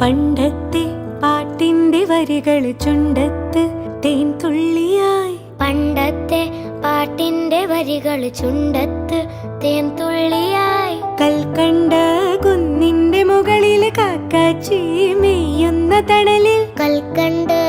പണ്ടത്തെ പാട്ടിന്റെ വരികൾ ചുണ്ടത്ത് തേൻ തുള്ളിയായി. പണ്ടത്തെ പാട്ടിന്റെ വരികൾ ചുണ്ടത്ത് തേൻ തുള്ളിയായി. കൽക്കണ്ട കുന്നിന്റെ മുകളിൽ കാക്കാച്ചി മെയ്യുന്ന തണലിൽ കൽക്കണ്ട